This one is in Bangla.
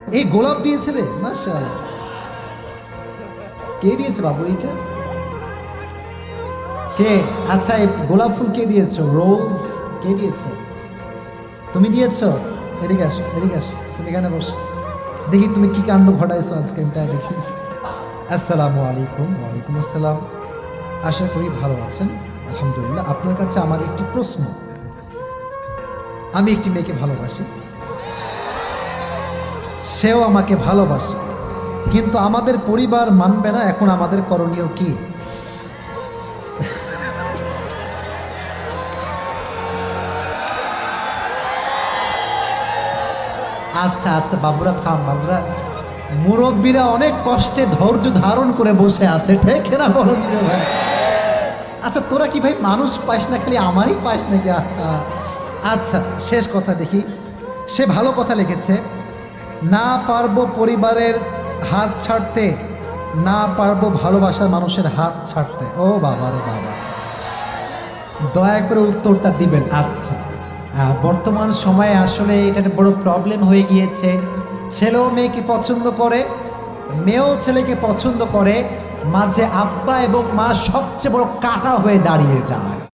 এই গোলাপ দিয়েছে রে মাশা কে দিয়েছে বাবু এইটা? কে? আচ্ছা এই গোলাপ ফুল কে দিয়েছ? রোজ কে দিয়েছে? তুমি দিয়েছ? এদিকে আসো এদিকে আসো, তুমি এখানে বস। দেখি তুমি কি কাণ্ড ঘটাইছো আজকে তাই দেখি। আসসালামু আলাইকুম, ওয়ালাইকুম আসসালাম। আশা করি ভালো আছেন। আলহামদুলিল্লাহ, আপনার কাছে আমার একটি প্রশ্ন। আমি একটি মেয়েকে ভালোবাসি। সেও আমাকে ভালোবাসে। কিন্তু আমাদের পরিবার মানবে না এখন আমাদের করণীয় কি? আচ্ছা আচ্ছা বাবুরা থাম, বাবুরা। মুরব্বীরা অনেক কষ্টে ধৈর্য ধারণ করে বসে আছে, ঠিক না বলুন? ভাই আচ্ছা তোরা কি ভাই মানুষ পাস না, খালি আমারই পাস নাকি। আচ্ছা শেষ কথা দেখি। সে ভালো কথা লিখেছে। না পারব পরিবারের হাত ছাড়তে, না পারব ভালোবাসার মানুষের হাত ছাড়তে। ও বাবা রে বাবা। দয়া করে উত্তরটা দিবেন। আচ্ছা। বর্তমান সময়ে আসলে এটা বড় প্রবলেম হয়ে গিয়েছে। ছেলেও মেয়েকে পছন্দ করে, মেয়েও ছেলেকে পছন্দ করে, মাঝে আব্বা এবং মা সবচেয়ে বড় কাটা হয়ে দাঁড়িয়ে যায়।